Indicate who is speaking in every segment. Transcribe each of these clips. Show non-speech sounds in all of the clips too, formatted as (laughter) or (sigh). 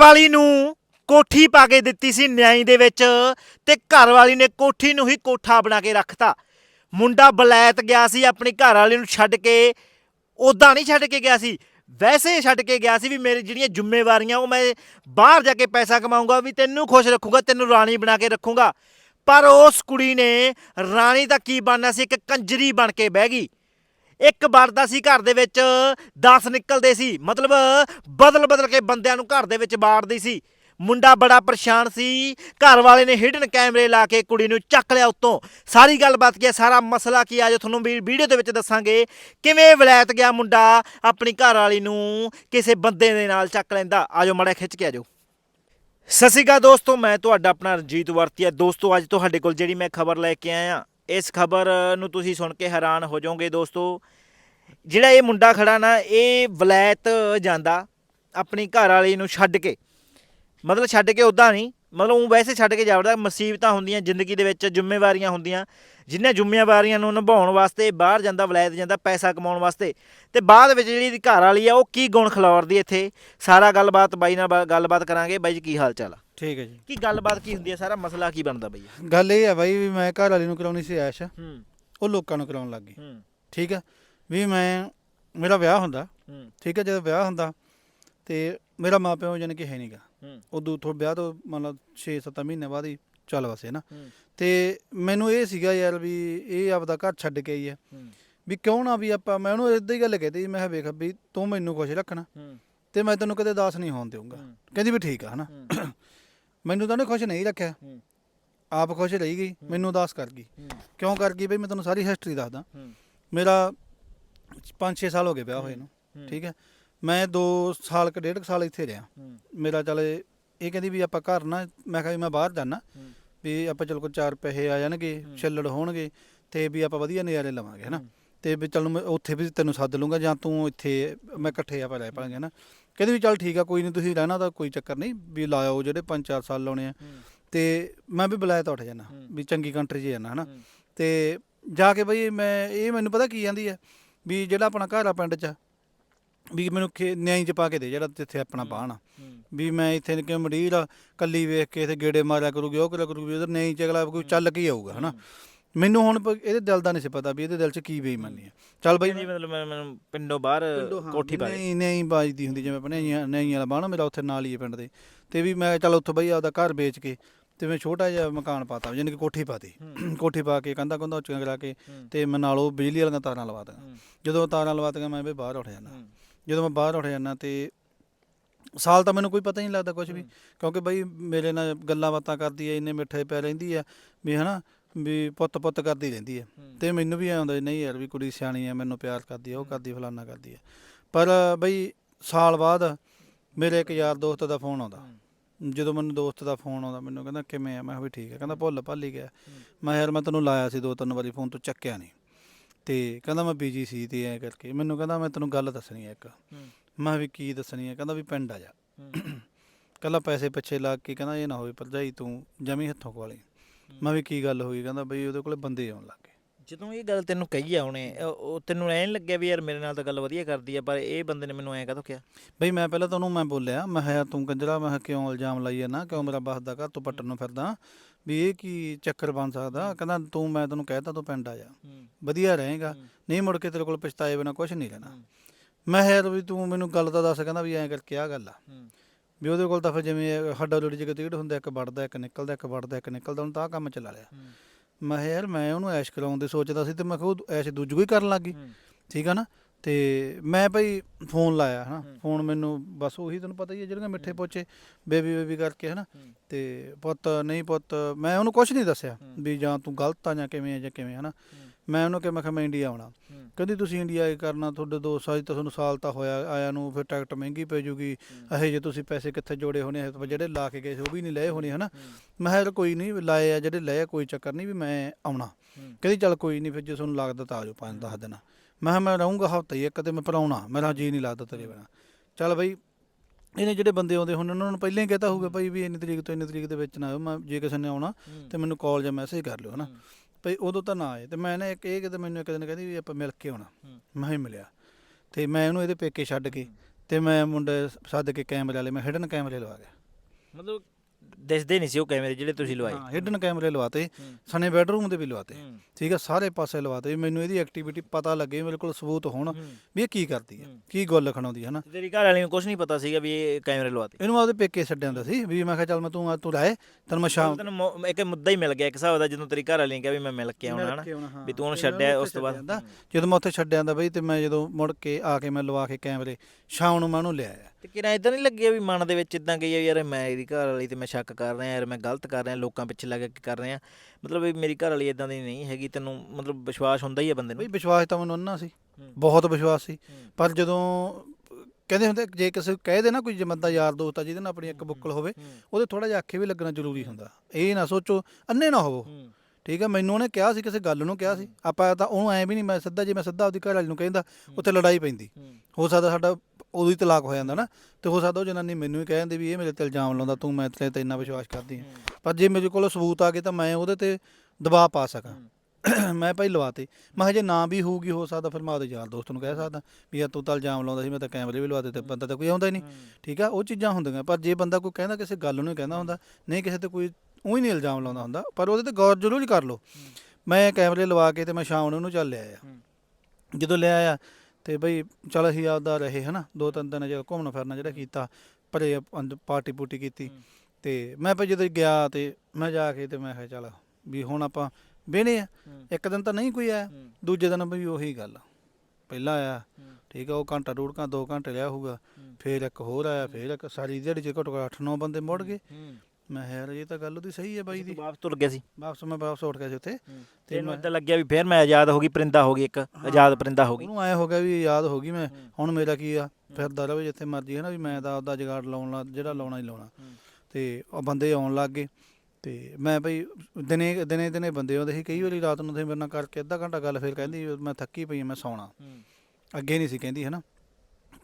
Speaker 1: ਵਾਲੀ ਨੂੰ ਕੋਠੀ ਪਾ ਕੇ ਦਿੱਤੀ ਸੀ ਨਿਆਈ ਦੇ ਵਿੱਚ ਤੇ ਘਰ ਵਾਲੀ ਨੇ ਕੋਠੀ ਨੂੰ ਹੀ ਕੋਠਾ ਬਣਾ ਕੇ ਰੱਖਤਾ। ਮੁੰਡਾ ਬਲੈਤ ਗਿਆ ਸੀ, ਆਪਣੀ ਘਰ ਵਾਲੀ ਨੂੰ ਛੱਡ ਕੇ ਉਦਾਂ ਨਹੀਂ ਛੱਡ ਕੇ ਗਿਆ ਸੀ, ਵੈਸੇ ਛੱਡ ਕੇ ਗਿਆ ਸੀ ਵੀ ਮੇਰੀ ਜਿਹੜੀਆਂ ਜ਼ਿੰਮੇਵਾਰੀਆਂ, ਉਹ ਮੈਂ ਬਾਹਰ ਜਾ ਕੇ ਪੈਸਾ ਕਮਾਊਂਗਾ, ਵੀ ਤੈਨੂੰ ਖੁਸ਼ ਰੱਖੂਗਾ, ਤੈਨੂੰ ਰਾਣੀ ਬਣਾ ਕੇ ਰੱਖੂੰਗਾ। ਪਰ ਉਸ ਕੁੜੀ ਨੇ, ਰਾਣੀ ਦਾ ਕੀ ਬਣਨਾ ਸੀ, ਇੱਕ ਕੰਜਰੀ ਬਣ ਕੇ ਬਹਿ ਗਈ। ਇੱਕ ਵੜਦਾ ਸੀ ਘਰ ਦੇ ਵਿੱਚ 10 ਨਿਕਲਦੇ ਸੀ। ਮਤਲਬ ਬਦਲ ਬਦਲ ਕੇ ਬੰਦਿਆਂ ਨੂੰ ਘਰ ਦੇ ਵਿੱਚ ਬਾੜਦੀ ਸੀ। ਮੁੰਡਾ ਬੜਾ ਪਰੇਸ਼ਾਨ ਸੀ। ਘਰ ਵਾਲੇ ਨੇ ਹਿਡਨ ਕੈਮਰੇ ਲਾ ਕੇ ਕੁੜੀ ਨੂੰ ਚੱਕ ਲਿਆ ਉੱਤੋਂ। ਸਾਰੀ ਗੱਲਬਾਤ ਕੀ ਹੈ? ਸਾਰਾ ਮਸਲਾ ਕੀ ਆ ਜੋ ਤੁਹਾਨੂੰ ਵੀ ਵੀਡੀਓ ਦੇ ਵਿੱਚ ਦੱਸਾਂਗੇ। ਕਿਵੇਂ ਵਲੈਤ ਗਿਆ ਮੁੰਡਾ ਆਪਣੀ ਘਰ ਵਾਲੀ ਨੂੰ ਕਿਸੇ ਬੰਦੇ ਦੇ ਨਾਲ ਚੱਕ ਲੈਂਦਾ? ਆਜੋ ਮੜਾ ਖਿੱਚ ਕੇ ਆਜੋ। ਸਤਿ ਸ਼੍ਰੀ ਅਕਾਲ ਦੋਸਤੋ, ਮੈਂ ਤੁਹਾਡਾ ਆਪਣਾ ਰਣਜੀਤ ਵਰਤੀਆ। ਦੋਸਤੋ, ਅੱਜ ਤੁਹਾਡੇ ਕੋਲ ਜਿਹੜੀ ਮੈਂ ਖਬਰ ਲੈ ਕੇ ਆਇਆ ਇਸ ਖਬਰ ਨੂੰ ਤੁਸੀਂ ਸੁਣ ਕੇ ਹੈਰਾਨ ਹੋ ਜਾਓਗੇ ਦੋਸਤੋ। ਜਿਹੜਾ ਇਹ ਮੁੰਡਾ ਖੜਾ ਨਾ, ਇਹ ਵਲੈਤ ਜਾਂਦਾ ਆਪਣੀ ਘਰ ਵਾਲੀ ਨੂੰ ਛੱਡ ਕੇ। ਮਤਲਬ ਛੱਡ ਕੇ ਉਦਾਂ ਨਹੀਂ, ਮਤਲਬ ਉਹ ਵੈਸੇ ਛੱਡ ਕੇ ਜਾਵੜਾ ਮੁਸੀਬਤਾਂ ਹੁੰਦੀਆਂ, ਜ਼ਿੰਦਗੀ ਦੇ ਵਿੱਚ ਜ਼ਿੰਮੇਵਾਰੀਆਂ ਹੁੰਦੀਆਂ। ਜਿੰਨੇ ਜ਼ਿੰਮੇਵਾਰੀਆਂ ਨੂੰ ਨਿਭਾਉਣ ਵਾਸਤੇ ਬਾਹਰ ਜਾਂਦਾ, ਵਲੈਤ ਜਾਂਦਾ, ਪੈਸਾ ਕਮਾਉਣ ਵਾਸਤੇ। ਤੇ ਬਾਅਦ ਵਿੱਚ ਜਿਹੜੀ ਘਰ ਵਾਲੀ ਆ, ਉਹ ਕੀ ਗੁਣ ਖਿਲਾਰਦੀ ਇੱਥੇ? ਸਾਰਾ ਗੱਲਬਾਤ ਬਾਈ ਨਾਲ ਬਾ- ਗੱਲਬਾਤ ਕਰਾਂਗੇ। ਬਾਈ ਜੀ, ਕੀ ਹਾਲ ਚਾਲ ਆ?
Speaker 2: ਠੀਕ ਹੈ ਜੀ।
Speaker 1: ਕੀ ਗੱਲਬਾਤ ਕੀ ਹੁੰਦੀ ਹੈ? ਸਾਰਾ ਮਸਲਾ ਕੀ ਬਣਦਾ ਬਈ?
Speaker 2: ਗੱਲ ਇਹ ਹੈ ਬਾਈ ਵੀ ਮੈਂ ਘਰ ਵਾਲੀ ਨੂੰ ਕਰਾਉਣੀ ਸੀ ਐਸ਼।
Speaker 1: ਹੂੰ।
Speaker 2: ਉਹ ਲੋਕਾਂ ਨੂੰ ਕਰਾਉਣ ਲੱਗ ਗਈ।
Speaker 1: ਹੂੰ।
Speaker 2: ਠੀਕ ਹੈ ਵੀ ਮੈਂ ਮੇਰਾ ਵਿਆਹ ਹੁੰਦਾ।
Speaker 1: ਹੂੰ।
Speaker 2: ਠੀਕ ਹੈ ਜਦੋਂ ਵਿਆਹ ਹੁੰਦਾ ਤੇ ਮੇਰਾ ਮਾਪਿਓ ਜਾਨ ਕਿ ਹੈ ਨਹੀਂਗਾ
Speaker 1: ਹੂੰ।
Speaker 2: ਉਦੋਂ ਤੋਂ ਵਿਆਹ ਤੋਂ ਮਤਲਬ 6-7 ਮਹੀਨੇ ਬਾਅਦ ਹੀ ਚੱਲ ਵਸੇ ਨਾ।
Speaker 1: ਹੂੰ।
Speaker 2: ਤੇ ਮੈਨੂੰ ਇਹ ਸੀਗਾ ਯਾਰ ਵੀ ਇਹ ਆਪਦਾ ਘਰ ਛੱਡ ਕੇ ਆਈ ਹੈ।
Speaker 1: ਹੂੰ।
Speaker 2: ਵੀ ਕਿਉਂ ਨਾ ਵੀ ਆਪਾਂ ਮੈਂ ਉਹਨੂੰ ਇਦਾਂ ਹੀ ਗੱਲ ਕਹੀ ਮੈਂ ਕਿਹਾ ਵੇਖ ਵੀ ਤੂੰ ਮੈਨੂੰ ਖੁਸ਼ ਰੱਖਣਾ।
Speaker 1: ਹੂੰ।
Speaker 2: ਤੇ ਮੈਂ ਤੈਨੂੰ ਕਦੇ ਦਾਸ ਨਹੀਂ ਹੋਣ ਦੇਊਂਗਾ।
Speaker 1: ਹੂੰ।
Speaker 2: ਕਹਿੰਦੀ ਵੀ ਠੀਕ ਆ ਹਨਾ?
Speaker 1: ਹੂੰ।
Speaker 2: ਮੈਨੂੰ ਤਾਂ ਉਹਨੇ ਖੁਸ਼ ਨਹੀਂ ਰੱਖਿਆ।
Speaker 1: ਹੂੰ।
Speaker 2: ਆਪ ਖੁਸ਼ ਰਹੀ ਗਈ ਮੈਨੂੰ ਉਦਾਸ ਕਰ ਗਈ।
Speaker 1: ਹੂੰ।
Speaker 2: ਕਿਉਂ ਕਰ ਗਈ ਬਈ? ਮੈਂ ਤੁਹਾਨੂੰ ਸਾਰੀ ਹਿਸਟਰੀ ਦੱਸਦਾ।
Speaker 1: ਹੂੰ।
Speaker 2: ਮੇਰਾ 5-6 ਸਾਲ ਹੋ ਗਏ ਵਿਆਹ ਹੋਏ ਨੂੰ
Speaker 1: ਹੂੰ।
Speaker 2: ਠੀਕ ਹੈ? ਮੈਂ 2 ਸਾਲ ਕ ਡੇਢ ਕੁ ਸਾਲ ਇੱਥੇ ਰਿਹਾ।
Speaker 1: ਹੂੰ।
Speaker 2: ਮੇਰਾ ਚੱਲ ਇਹ ਇਹ ਕਹਿੰਦੀ ਵੀ ਆਪਾਂ ਘਰ ਨਾ ਮੈਂ ਕਿਹਾ ਵੀ ਮੈਂ ਬਾਹਰ ਜਾਣਾ
Speaker 1: ਹੂੰ।
Speaker 2: ਵੀ ਆਪਾਂ ਚਲ ਕੋ ਚਾਰ ਪੈਸੇ ਆ ਜਾਣਗੇ ਛੱਲੜ ਹੋਣਗੇ ਤੇ ਵੀ ਆਪਾਂ ਵਧੀਆ ਨਜ਼ਾਰੇ ਲਵਾਂਗੇ ਹਨਾ ਤੇ ਵੀ ਚੱਲ ਮੈਂ ਉੱਥੇ ਵੀ ਤੈਨੂੰ ਸੱਦ ਲੂੰਗਾ ਜਾਂ ਤੂੰ ਇੱਥੇ ਮੈਂ ਇਕੱਠੇ ਆਪਾਂ ਰਹਿ ਪਾਂਗੇ ਹਨਾ? ਕਹਿੰਦੀ ਵੀ ਚੱਲ ਠੀਕ ਆ ਕੋਈ ਨਹੀਂ ਤੁਸੀਂ ਰਹਿਣਾ ਤਾਂ ਕੋਈ ਚੱਕਰ ਨਹੀਂ ਵੀ ਲਾਇਓ ਜਿਹੜੇ 5-4 ਸਾਲ ਲਾਉਣੇ ਆ। ਤੇ ਮੈਂ ਵੀ ਬੁਲਾਇਆ ਤਾਂ ਉੱਠ ਜਾਣਾ। ਵੀ ਚੰਗੀ ਕੰਟਰੀ 'ਚ ਜਾਣਾ ਹਨਾ। ਤੇ ਜਾ ਕੇ ਬਈ ਮੈਂ ਇਹ ਮੈਨੂੰ ਪਤਾ ਕੀ ਜਾਂਦੀ ਹੈ ਵੀ ਜਿਹੜਾ ਆਪਣਾ ਘਰ ਆ ਪਿੰਡ 'ਚ ਵੀ ਮੈਨੂੰ ਖੇ- ਨਿਆਈ 'ਚ ਪਾ ਕੇ ਦੇ ਜਿਹੜਾ ਜਿੱਥੇ ਆਪਣਾ ਬਾਣ ਆ। ਵੀ ਮੈਂ ਇੱਥੇ ਕਿ ਮਡੀਰ ਆ ਕੱਲੀ ਵੇਖ ਕੇ ਤੇ ਗੇੜੇ ਮਾਰਿਆ ਕਰੂਗੀ ਉਹ ਕਰਿਆ ਕਰੂਗੀ ਉਧਰ ਨਹੀਂ ਚ ਅਗਲਾ ਕੋਈ ਚੱਲ ਕੇ ਆਊਗਾ ਹਨਾ? ਮੈਨੂੰ ਹੁਣ ਪ- ਇਹਦੇ ਦਿਲ ਦਾ ਨਹੀਂ ਸੀ ਪਤਾ ਵੀ ਇਹਦੇ ਦਿਲ 'ਚ ਕੀ ਬੇਈਮਾਨੀ ਹੈ। ਚੱਲ ਬਈ
Speaker 1: ਜੀ ਮਤਲਬ ਮੈਂ- ਮੈਨੂੰ ਪਿੰਡੋਂ ਬਾਹਰ ਕੋਠੀ ਪਾ ਦੇ
Speaker 2: ਨਹੀਂ ਨਹੀਂ ਬਾਜਦੀ ਹੁੰਦੀ ਜਿਵੇਂ ਆਪਣੇ ਨਹੀਂ ਵਾਲਾ ਬਾਣਾ ਮੇਰਾ ਉੱਥੇ ਨਾਲ ਹੀ ਹੈ ਪਿੰਡ ਦੇ। ਤੇ ਵੀ ਮੈਂ ਚੱਲ ਉੱਥੋਂ ਬਈ ਆਪਦਾ ਘਰ ਵੇਚ ਕੇ ਤੇ ਮੈਂ ਛੋਟਾ ਜਿਹਾ ਮਕਾਨ ਪਾਤਾ ਯਾਨੀ ਕਿ ਕੋਠੀ ਪਾਤੀ (clears throat) ਕੋਠੀ ਪਾ ਕੇ ਕੰਧਾ ਕੰਧਾ ਉੱਚੀਆਂ ਕਰਾ ਕੇ। ਤੇ ਮੈਂ ਨਾਲ ਉਹ ਬਿਜਲੀ ਵਾਲੀਆਂ ਤਾਰਾਂ ਲਵਾ
Speaker 1: ਹੂੰ।
Speaker 2: ਜਦੋਂ ਤਾਰਾਂ ਲਵਾਤੀਆਂ ਮੈਂ ਵੀ ਬਾਹਰ ਉੱਠ ਜਾਣਾ
Speaker 1: ਹੂੰ।
Speaker 2: ਜਦੋਂ ਮੈਂ ਬਾਹਰ ਉੱਠ ਜਾਣਾ ਤੇ ਸਾਲ ਤਾਂ ਮੈਨੂੰ ਕੋਈ ਪਤਾ ਹੀ ਨਹੀਂ ਲੱਗਦਾ ਕੁਝ ਵੀ ਕਿਉਂਕਿ ਬਈ ਮੇਰੇ ਨਾਲ ਗੱਲਾਂ ਬਾਤਾਂ ਕਰਦੀ ਐ ਇੰਨੇ ਮਿੱਠੇ ਪੈ ਰਹਿੰਦੀ ਆ ਵੀ ਹਨਾ ਵੀ ਪੁੱਤ ਪੁੱਤ ਕਰਦੀ ਰਹਿੰਦੀ
Speaker 1: ਹੂੰ।
Speaker 2: ਤੇ ਮੈਨੂੰ ਵੀ ਐ ਹੁੰਦਾ ਵੀ ਨਹੀਂ ਯਾਰ ਵੀ ਕੁੜੀ ਸਿਆਣੀ ਐ ਮੈਨੂੰ ਪਿਆਰ ਕਰਦੀ ਐ ਉਹ ਕਰਦੀ ਫਲਾਨਾ ਕਰਦੀ ਐ ਪਰ ਬਈ ਸਾਲ ਬਾਅਦ ਮੇਰੇ ਇੱਕ ਯਾਰ ਦੋਸਤ ਦਾ ਫੋਨ ਆਉਂਦਾ। ਜਦੋਂ ਮੈਨੂੰ ਦੋਸਤ ਦਾ ਫੋਨ ਆਉਂਦਾ ਮੈਨੂੰ ਕਹਿੰਦਾ ਕਿਵੇਂ ਆ? ਮੈਂ ਕਿਹਾ ਵੀ ਠੀਕ ਹੈ। ਕਹਿੰਦਾ ਭੁੱਲ ਭੱਲ ਹੀ। ਗਿਆ ਮੈਂ ਯਾਰ ਮੈਂ ਤੈਨੂੰ ਲਾਇਆ ਸੀ ਦੋ ਤਿੰਨ ਵਾਰੀ ਫੋਨ ਤੋਂ ਚੱਕਿਆ ਨਹੀਂ। ਤੇ ਕਹਿੰਦਾ ਮੈਂ ਬੀਜੀ ਸੀ ਤੇ ਐ ਕਰਕੇ। ਮੈਨੂੰ ਕਹਿੰਦਾ ਮੈਂ ਤੈਨੂੰ ਗੱਲ ਦੱਸਣੀ ਹੈ ਇੱਕ।
Speaker 1: ਹੂੰ।
Speaker 2: ਮੈਂ ਵੀ ਕੀ ਦੱਸਣੀ ਹੈ? ਕਹਿੰਦਾ ਵੀ ਪਿੰਡ ਆ ਜਾ।
Speaker 1: ਹੂੰ।
Speaker 2: ਕੱਲਾ ਪੈਸੇ ਪਿੱਛੇ ਲੱਗ ਕੇ। ਕਹਿੰਦਾ ਇਹ ਨਾ ਹੋਵੇ ਭਰਜਾਈ ਤੂੰ ਜਮੀ ਹੱਥੋਂ ਕੋਲੇ ਮੈਂ ਵੀ ਕੀ ਗੱਲ ਹੋਈ ਕਹਿੰਦਾ ਬਈ ਉਹਦੇ ਕੋਲੇ ਬੰਦੇ ਆਉਣ ਲੱਗ ਗਏ।
Speaker 1: ਜਦੋਂ ਇਹ ਗੱਲ ਤੈਨੂੰ ਕਹੀ ਆ ਉਹਨੇ ਉਹ ਉਹ ਤੈਨੂੰ ਐਂ ਨੀ ਲੱਗਿਆ ਵੀ ਯਾਰ ਮੇਰੇ ਨਾਲ ਤਾਂ ਗੱਲ ਵਧੀਆ ਕਰਦੀ ਆ ਪਰ ਇਹ ਬੰਦੇ ਨੇ ਮੈਨੂੰ ਐਂ ਕਾਹਤੋਂ ਕਿਹਾ?
Speaker 2: ਬਈ ਮੈਂ ਪਹਿਲਾਂ ਤਾਂ ਉਹਨੂੰ ਮੈਂ ਬੋਲਿਆ ਮੈਂ ਕਿਹਾ ਤੂੰ ਕੰਜਰਾ ਮੈਂ ਕਿਹਾ ਕਿਉਂ ਇਲਜ਼ਾਮ ਲਾਈ ਨਾ ਕਿਉਂ ਮੇਰਾ ਬਸਦਾ ਘਰ ਤੋਂ ਪੱਟਣ ਨੂੰ ਫਿਰਦਾ? ਵੀ ਇਹ ਕੀ ਚੱਕਰ ਬਣ ਸਕਦਾ? ਕਹਿੰਦਾ ਤੂੰ ਮੈਂ ਤੈਨੂੰ ਕਹਿਤਾ ਤੂੰ ਪਿੰਡ ਆ ਜਾ। ਵਧੀਆ ਰਹੇਗਾ। ਨਹੀਂ ਮੁੜ ਕੇ ਤੇਰੇ ਕੋਲ ਪਛਤਾਏ ਬਿਨਾ ਕੁਝ ਨਹੀਂ ਰਹਿਣਾ। ਮੈਂ ਕਿਹਾ ਯਾਰ ਵੀ ਤੂੰ ਮੈਨੂੰ ਗੱਲ ਤਾਂ ਦੱਸ ਕਹਿੰਦਾ ਵੀ ਐਂ ਕਰਕੇ ਆ ਗੱਲ ਆ।
Speaker 1: ਹੂੰ।
Speaker 2: ਵੀ ਉਹਦੇ ਕੋਲ ਤਾਂ ਫਿਰ ਜਿਵੇਂ ਹੱਡਾ ਲੋੜੀ ਜਿਹਾ ਟਿਕਟ ਹੁੰਦਾ ਇੱਕ ਵੜਦਾ ਇੱਕ ਨਿਕਲਦਾ ਇੱਕ ਵੜਦਾ ਇੱਕ ਨਿਕਲਦਾ ਉਹਨੂੰ ਤਾਂ ਆਹ ਕੰਮ ਚਲਾ ਲਿਆ। ਮੈਂ ਕਿਹਾ ਯਾਰ ਮੈਂ ਉਹਨੂੰ ਐਸ਼ ਕਰਾਉਣ ਦੀ ਸੋਚਦਾ ਸੀ ਤੇ ਮੈਂ ਕਿਹਾ ਉਹ ਐਸ਼ ਦੂਜੂ ਹੀ ਕਰਨ ਲੱਗ ਗਈ। ਠੀਕ ਆ ਨਾ? ਤੇ ਮੈਂ ਭਾਈ ਫੋਨ ਲਾਇਆ ਹਨਾ। ਫੋਨ ਮੈਨੂੰ ਬਸ ਉਹੀ ਤੈਨੂੰ ਪਤਾ ਹੀ ਹੈ ਜਿਹੜੀਆਂ ਮਿੱਠੇ ਪੋਚੇ ਬੇਬੀ ਬੇਬੀ ਕਰਕੇ ਹਨਾ। ਤੇ ਪੁੱਤ ਨਹੀਂ ਪੁੱਤ ਮੈਂ ਉਹਨੂੰ ਕੁਝ ਨਹੀਂ ਦੱਸਿਆ। ਵੀ ਜਾਂ ਤੂੰ ਗਲਤ ਆ ਜਾਂ ਕਿਵੇਂ ਆ ਜਾਂ ਕਿਵੇਂ ਹਨਾ। ਮੈਂ ਉਹਨੂੰ ਕਿਹਾ ਮੈਂ ਕਿਹਾ ਮੈਂ ਇੰਡੀਆ ਆਉਣਾ। ਕਹਿੰਦੀ ਤੁਸੀਂ ਇੰਡੀਆ ਇਹ ਕਰਨਾ ਤੁਹਾਡੇ ਦੋ ਸਾਲ ਤਾਂ ਤੁਹਾਨੂੰ ਸਾਲ ਤਾਂ ਹੋਇਆ ਆਇਆ ਨੂੰ ਫਿਰ ਟਿਕਟ ਮਹਿੰਗੀ ਪੈ ਜੂਗੀ। ਇਹ ਜੇ ਤੁਸੀਂ ਪੈਸੇ ਕਿੱਥੇ ਜੋੜੇ ਹੋਣੇ ਆ, ਜਿਹੜੇ ਲਾ ਕੇ ਗਏ ਸੀ ਉਹ ਵੀ ਨਹੀਂ ਲਏ ਹੋਣੇ ਹਨਾ। ਮੈਂ ਕਿਹਾ ਕੋਈ ਨਹੀਂ ਲਾਏ ਆ ਜਿਹੜੇ ਲਏ ਆ ਕੋਈ ਚੱਕਰ ਨਹੀਂ ਵੀ ਮੈਂ ਆਉਣਾ। ਕਹਿੰਦੀ ਚੱਲ ਕੋਈ ਨਹੀਂ ਫਿਰ ਜੇ ਤੁਹਾਨੂੰ ਲੱਗਦਾ ਤਾਂ ਆ ਜਾਓ ਪੰਜ ਦਸ ਦਿਨ। ਮੈਂ ਕਿਹਾ ਮੈਂ ਰਹੂੰਗਾ ਹਫਤਾ ਹੀ ਇੱਕ ਤੇ ਮੈਂ ਪਰਾਉਣਾ ਮੇਰਾ ਜੀ ਨਹੀਂ ਲੱਗਦਾ ਤੇਰੇ ਬਿਨਾ। ਚੱਲ ਬਈ ਇਹਨੇ ਜਿਹੜੇ ਬੰਦੇ ਆਉਂਦੇ ਹੁਣ ਉਹਨਾਂ ਨੂੰ ਪਹਿਲਾਂ ਹੀ ਕਹਤਾ ਹੋਊਗਾ ਭਾਈ ਵੀ ਇੰਨੀ ਤਰੀਕ ਤੋਂ ਇੰਨੀ ਤਰੀਕ ਦੇ ਵਿੱਚ ਨਾ ਆਇਓ ਮੈਂ ਜੇ ਕਿਸੇ ਨੇ ਆਉਣਾ। ਤੇ ਮੈਨੂੰ ਕਾਲ ਜਾਂ ਮੈਸੇਜ ਕਰ ਲਿਓ ਹਨਾ। ਭਈ ਉਦੋਂ ਤਾਂ ਨਾ ਆਏ। ਤੇ ਮੈਂ ਨਾ ਇੱਕ ਇਹ ਕਿਤੇ ਮੈਨੂੰ ਇੱਕ ਦਿਨ ਕਹਿੰਦੀ ਵੀ ਆਪਾਂ ਮਿਲ ਕੇ ਆਉਣਾ। ਮੈਂ ਹੀ ਮਿਲਿਆ। ਤੇ ਮੈਂ ਉਹਨੂੰ ਇਹਦੇ ਪੇਕੇ ਛੱਡ ਕੇ ਤੇ ਮੈਂ ਮੁੰਡੇ ਸੱਦ ਕੇ ਕੈਮਰੇ ਵਾਲੇ ਮੈਂ ਹਿਡਨ ਕੈਮਰੇ ਲਵਾ ਗਿਆ।
Speaker 1: ਮਤਲਬ ਦਿਸਦੇ ਨਹੀਂ ਸੀ ਉਹ ਕੈਮਰੇ ਜਿਹੜੇ ਤੁਸੀਂ ਲਵਾਏ।
Speaker 2: ਹਾਂ ਹਿਡਨ ਕੈਮਰੇ ਲਵਾਤੇ। ਸਣੇ ਬੈਡਰੂਮ ਦੇ ਵੀ ਲਵਾਤੇ। ਠੀਕ ਆ ਸਾਰੇ ਪਾਸੇ ਲਵਾਤੇ। ਮੈਨੂੰ ਇਹਦੀ ਐਕਟੀਵਿਟੀ ਪਤਾ ਲੱਗੇ ਮੇਰੇ ਕੋਲ ਸਬੂਤ ਹੋਣ। ਵੀ ਇਹ ਕੀ ਕਰਦੀ ਹੈ। ਕੀ ਗੁੱਲ ਖਣਾਉਂਦੀ ਹੈ ਨਾ
Speaker 1: ਤੇਰੀ ਘਰ ਵਾਲੀ ਨੂੰ ਕੁਝ ਨਹੀਂ ਪਤਾ ਸੀਗਾ ਵੀ ਇਹ ਕੈਮਰੇ ਲਵਾਤੇ।
Speaker 2: ਇਹਨੂੰ ਉਹਦੇ ਪੇਕੇ ਛੱਡਿਆ ਹੁੰਦਾ ਸੀ ਵੀ ਮੈਂ ਕਿਹਾ ਚੱਲ ਮੈਂ ਤੂੰ ਤੂੰ ਰਹਿ ਤੈਨੂੰ ਮੈਂ ਸ਼ਾਮ
Speaker 1: ਤੈਨੂੰ ਇੱਕ ਮੁੱਦਾ ਹੀ ਮਿਲ ਗਿਆ ਇੱਕ ਹਿਸਾਬ ਦਾ ਜਦੋਂ ਤੇਰੀ ਘਰ ਵਾਲੀ ਨੇ ਕਿਹਾ ਵੀ ਮੈਂ ਮਿਲ ਕੇ ਆਉਣਾ ਹਨਾ? ਵੀ ਤੂੰ ਉਹਨੂੰ ਛੱਡਿਆ ਉਸ ਤੋਂ ਬਾਅਦ।
Speaker 2: ਜਦੋਂ ਮੈਂ ਉੱਥੇ ਛੱਡਿਆ ਹੁੰਦਾ ਬਈ ਤੇ ਮੈਂ ਜਦੋਂ ਮੁੜ ਕੇ ਆ ਕੇ ਮੈਂ ਲਵਾ ਕੇ ਕੈਮਰੇ ਸ਼ਾਮ ਨੂੰ ਮੈਂ ਉਹਨੂੰ ਲਿਆਇਆ।
Speaker 1: ਤੇ ਕਿਰਾ ਇਦਾਂ ਨਹੀਂ ਲੱਗਿਆ ਵੀ ਮਨ ਦੇ ਵਿੱਚ ਇਦਾਂ ਗਈ ਆ ਵੀ ਯਾਰ ਮੈਂ ਇਹਦੀ ਘਰ ਵਾਲੀ ਤੇ ਮੈਂ ਸ਼ੱਕ ਕਰ ਰਿਹਾ ਯਾਰ ਮੈਂ ਗਲਤ ਕਰ ਰਿਹਾ ਲੋਕਾਂ ਪਿੱਛੇ ਲੱਗ ਕੇ ਕਰ ਰਿਹਾ ਮਤਲਬ ਵੀ ਮੇਰੀ ਘਰ ਵਾਲੀ ਇਦਾਂ ਦੀ ਨਹੀਂ ਹੈਗੀ ਤੈਨੂੰ ਮਤਲਬ ਵਿਸ਼ਵਾਸ ਹੁੰਦਾ ਹੀ ਆ ਬੰਦੇ ਨੂੰ
Speaker 2: ਬਈ ਵਿਸ਼ਵਾਸ ਤਾਂ ਮੈਨੂੰ ਅੰਨਾ ਸੀ। ਬਹੁਤ ਵਿਸ਼ਵਾਸ ਸੀ। ਪਰ ਜਦੋਂ ਕਹਿੰਦੇ ਹੁੰਦੇ ਜੇ ਕਿਸੇ ਕਹਿ ਦੇ ਨਾ ਕੋਈ ਜੇ ਬੰਦਾ ਯਾਰ ਦੋਸਤ ਆ ਜਿਹਦੇ ਨਾਲ ਆਪਣੀ ਇੱਕ ਬੁੱਕਲ ਹੋਵੇ। ਉਹਦੇ ਥੋੜਾ ਜਿਹਾ ਅੱਖੇ ਵੀ ਲੱਗਣਾ ਜ਼ਰੂਰੀ ਹੁੰਦਾ ਇਹ ਨਾ ਸੋਚੋ ਅੰਨੇ ਨਾ ਹੋਵੋ। ਠੀਕ ਹੈ ਮੈਨੂੰ ਉਹਨੇ ਕਿਹਾ ਸੀ ਕਿਸੇ ਗੱਲ ਨੂੰ ਕਿਹਾ ਸੀ ਆਪਾਂ ਤਾਂ ਉਹਨੂੰ ਐ ਵੀ ਨਹੀਂ ਮੈਂ ਸਿੱਧਾ ਜੇ ਮੈਂ ਸਿੱਧਾ ਆਪਦੀ ਘਰ ਵਾਲੀ ਨੂੰ ਕਹਿੰਦਾ ਉੱਥੇ ਲੜਾਈ ਪੈਂਦੀ।
Speaker 1: ਹੋ
Speaker 2: ਸਕਦਾ ਸਾਡਾ ਉਦੋਂ ਹੀ ਤਲਾਕ ਹੋ ਜਾਂਦਾ ਨਾ। ਤੇ ਹੋ ਸਕਦਾ ਉਹ ਜਨਾਨੀ ਮੈਨੂੰ ਹੀ ਕਹਿ ਦਿੰਦੀ ਵੀ ਇਹ ਮੇਰੇ ਤੇ ਇਲਜ਼ਾਮ ਲਾਉਂਦਾ ਤੂੰ ਮੈਂ ਤੇਰੇ ਤੇ ਇੰਨਾ ਵਿਸ਼ਵਾਸ ਕਰਦੀ ਹੈ। ਪਰ ਜੇ ਮੇਰੇ ਕੋਲ ਸਬੂਤ ਆ ਗਏ ਤਾਂ ਮੈਂ ਉਹਦੇ ਤੇ ਦਬਾਅ ਪਾ ਸਕਾਂ। ਮੈਂ ਭਾਈ ਲਵਾਤੇ। ਮੈਂ ਕਿਹਾ ਜੇ ਨਾ ਵੀ ਹੋਊਗੀ ਹੋ ਸਕਦਾ ਫਿਰ ਮੈਂ ਉਹਦੇ ਯਾਰ ਦੋਸਤ ਨੂੰ ਕਹਿ ਸਕਦਾ ਵੀ ਯਾਰ ਤੂੰ ਤਾਂ ਇਲਜ਼ਾਮ ਲਾਉਂਦਾ ਸੀ ਮੈਂ ਤਾਂ ਕੈਮਰੇ ਵੀ ਲਵਾਤੇ ਤੇ ਬੰਦਾ ਤਾਂ ਕੋਈ ਆਉਂਦਾ ਹੀ ਨਹੀਂ। ਠੀਕ ਆ ਉਹ ਚੀਜ਼ਾਂ ਹੁੰਦੀਆਂ। ਪਰ ਜੇ ਬੰਦਾ ਕੋਈ ਕਹਿੰਦਾ ਕਿਸੇ ਗੱਲ ਨੂੰ ਕਹਿੰਦਾ ਹੁੰਦਾ ਨਹੀਂ ਕਿਸੇ ਤੇ ਕੋਈ ਉਹੀ ਨਹੀਂ ਇਲਜ਼ਾਮ ਲਾਉਂਦਾ ਹੁੰਦਾ ਪਰ ਉਹਦੇ ਤੇ ਗੌਰ ਜ਼ਰੂਰ ਕਰ ਲਓ। ਮੈਂ ਕੈਮਰੇ ਲਵਾ ਕੇ ਤੇ ਮੈਂ ਸ਼ਾਮ ਨੂੰ ਉਹਨੂੰ ਚੱਲ ਲਿਆ ਆ ਜਦੋਂ ਲੈ ਆਇਆ ਤੇ ਬਈ ਚਲ ਅਸੀਂ ਆਪਦਾ ਰਹੇ ਹਨਾ? ਦੋ ਤਿੰਨ ਦਿਨ ਜਿਹੜਾ ਘੁੰਮਣ ਫਿਰਨਾ ਜਿਹੜਾ ਕੀਤਾ ਭਰੇ ਪਾਰਟੀ ਪੂਟੀ ਕੀਤੀ। ਤੇ ਮੈਂ ਭਾਈ ਜਦੋਂ ਗਿਆ ਤੇ ਮੈਂ ਜਾ ਕੇ ਤੇ ਮੈਂ ਕਿਹਾ ਚੱਲ ਵੀ ਹੁਣ ਆਪਾਂ ਬਹਿਣੇ ਆ। ਇੱਕ ਦਿਨ ਤਾਂ ਨਹੀਂ ਕੋਈ ਆਇਆ ਦੂਜੇ ਦਿਨ ਵੀ ਉਹੀ ਗੱਲ। ਪਹਿਲਾਂ ਆਇਆ ਠੀਕ ਆ ਉਹ ਘੰਟਾ ਡੂਢ ਘੰਟਾ ਦੋ ਘੰਟੇ ਰਿਹਾ ਹੋਊਗਾ। ਫੇਰ ਇੱਕ ਹੋਰ ਆਇਆ ਫੇਰ ਇੱਕ ਸਾਰੀ ਦਿਹਾੜੀ ਚ ਘੱਟੋ ਘੱਟ 8-9 ਬੰਦੇ ਮੁੜ ਗਏ। ਮੈਂ ਯਾਰ ਇਹ ਤਾਂ ਗੱਲ ਉਹਦੀ ਸਹੀ ਹੈ ਬਾਈ ਦੀ।
Speaker 1: ਵਾਪਸ ਤੁਰ ਗਿਆ ਸੀ?
Speaker 2: ਵਾਪਸ ਮੈਂ ਵਾਪਸ ਉੱਠ ਗਿਆ ਸੀ ਉੱਥੇ। ਤੇ
Speaker 1: ਤੈਨੂੰ
Speaker 2: ਮੈਂ
Speaker 1: ਇਦਾਂ ਲੱਗਿਆ ਵੀ ਫੇਰ ਮੈਂ ਆਜ਼ਾਦ ਹੋ ਗਈ ਪਰਿੰਦਾ ਹੋ ਗਈ ਇੱਕ ਆਜ਼ਾਦ ਪਰਿੰਦਾ ਹੋ ਗਈ।
Speaker 2: ਉਹਨੂੰ ਐ ਹੋ ਗਿਆ ਵੀ ਯਾਦ ਹੋ ਗਈ ਮੈਂ ਹੁਣ ਮੇਰਾ ਕੀ ਆ ਫਿਰਦਾ ਰਵੇ ਜਿੱਥੇ ਮਰਜ਼ੀ ਹੈ ਨਾ ਵੀ ਮੈਂ ਤਾਂ ਆਪਦਾ ਜਗਾੜ ਲਾਉਣ ਲਾ ਜਿਹੜਾ ਲਾਉਣਾ ਹੀ ਲਾਉਣਾ। ਤੇ ਉਹ ਬੰਦੇ ਆਉਣ ਲੱਗ ਗਏ ਤੇ ਮੈਂ ਭਈ ਦਿਨੇ ਦਿਨੇ ਦਿਨੇ ਬੰਦੇ ਆਉਂਦੇ ਸੀ ਕਈ ਵਾਰੀ ਰਾਤ ਨੂੰ ਤੇ ਮੇਰੇ ਨਾਲ ਕਰਕੇ ਅੱਧਾ ਘੰਟਾ ਗੱਲ ਫਿਰ ਕਹਿੰਦੀ ਮੈਂ ਥੱਕੀ ਪਈ ਹਾਂ, ਮੈਂ ਸੌਣਾ। ਅੱਗੇ ਨਹੀਂ ਸੀ ਕਹਿੰਦੀ ਹੈ ਨਾ?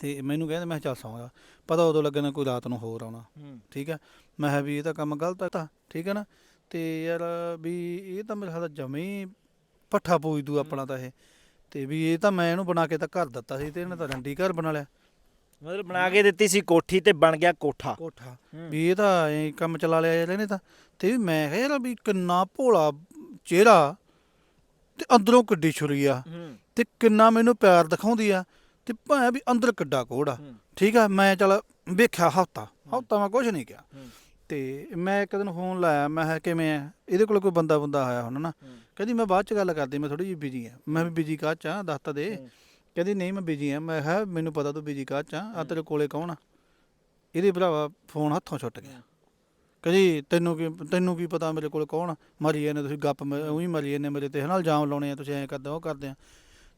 Speaker 2: ਤੇ ਮੈਨੂੰ ਕਹਿੰਦੇ ਮੈਂ ਚੱਲ ਸੌਂਗਾ। ਪਤਾ ਉਦੋਂ ਲੱਗਣਾ ਕੋਈ ਰਾਤ ਨੂੰ ਹੋਰ ਆਉਣਾ। ਠੀਕ ਹੈ? ਮੈਂ ਕਿਹਾ ਵੀ ਇਹ ਤਾਂ ਕੰਮ ਗਲਤ ਹੈ ਤਾਂ ਠੀਕ ਹੈ ਨਾ। ਤੇ ਯਾਰ ਵੀ ਇਹ ਤਾਂ ਮੇਰੇ ਖਿਆਲ ਜਮੇ ਹੀ ਪੱਠਾ ਪੂਜ ਦੂ ਆਪਣਾ ਤਾਂ ਇਹ। ਤੇ ਵੀ ਇਹ ਤਾਂ ਮੈਂ ਇਹਨੂੰ ਬਣਾ ਕੇ ਤਾਂ ਘਰ ਦਿੱਤਾ ਸੀ ਤੇ ਇਹਨੇ ਤਾਂ ਰੰਡੀ ਘਰ ਬਣਾ ਲਿਆ।
Speaker 1: ਮਤਲਬ ਬਣਾ ਕੇ ਦਿੱਤੀ ਸੀ ਕੋਠੀ ਤੇ ਬਣ ਗਿਆ ਕੋਠਾ।
Speaker 2: ਕੋਠਾ। ਵੀ ਇਹ ਤਾਂ ਐਂ ਕੰਮ ਚਲਾ ਲਿਆ ਯਾਰ ਇਹਨੇ ਤਾਂ। ਤੇ ਵੀ ਮੈਂ ਕਿਹਾ ਯਾਰ ਵੀ ਕਿੰਨਾ ਭੋਲਾ ਚਿਹਰਾ ਤੇ ਅੰਦਰੋਂ ਕਿੱਡੀ ਛੁਰੀ ਆ। ਤੇ ਕਿੰਨਾ ਮੈਨੂੰ ਪਿਆਰ ਦਿਖਾਉਂਦੀ ਆ। ਤੇ ਭਾਵੇਂ ਵੀ ਅੰਦਰ ਕਿੱਡਾ ਕੋੜਾ। ਠੀਕ ਆ ਮੈਂ ਚਲ ਵੇਖਿਆ ਹਫਤਾ। ਹਫਤਾ ਮੈਂ ਕੁਝ ਨਹੀਂ ਕਿਹਾ। ਤੇ ਮੈਂ ਇੱਕ ਦਿਨ ਫੋਨ ਲਾਇਆ ਮੈਂ ਕਿਹਾ ਕਿਵੇਂ ਆ? ਇਹਦੇ ਕੋਲ ਕੋਈ ਬੰਦਾ ਬੰਦਾ ਆਇਆ ਹੁਣ ਨਾ। ਕਹਿੰਦੀ ਮੈਂ ਬਾਅਦ ਚ ਗੱਲ ਕਰਦੀ ਮੈਂ ਥੋੜੀ ਜਿਹੀ ਬਿਜ਼ੀ ਆ। ਮੈਂ ਵੀ ਬਿਜ਼ੀ ਕਾਹ ਚ ਆ ਦੱਸ ਤਾਂ ਦੇ।
Speaker 1: ਹੂੰ।
Speaker 2: ਕਹਿੰਦੀ ਨਹੀਂ ਮੈਂ ਬਿਜ਼ੀ ਆ। ਮੈਂ ਕਿਹਾ ਮੈਨੂੰ ਪਤਾ ਤੂੰ ਬਿਜ਼ੀ ਕਾਹ ਚ ਆ ਆ ਤੇਰੇ ਕੋਲੇ ਕੌਣ ਆ? ਇਹਦੇ ਭਰਾਵਾ ਫੋਨ ਹੱਥੋਂ ਛੁੱਟ ਗਿਆ। ਕਹਿੰਦੀ ਤੈਨੂੰ ਕੀ ਤੈਨੂੰ ਕੀ ਪਤਾ ਮੇਰੇ ਕੋਲ ਕੌਣ ਮਰੀ ਜਾਂਦੇ ਤੁਸੀਂ ਗੱਪ ਉਹੀ ਮਰੀ ਜਾਂਦੇ ਮੇਰੇ ਤੇ। ਹਨਾ ਇਲਜ਼ਾਮ ਲਾਉਣੇ ਆ ਤੁਸੀਂ ਐਂ ਕਰਦੇ ਉਹ ਕਰਦੇ ਆ।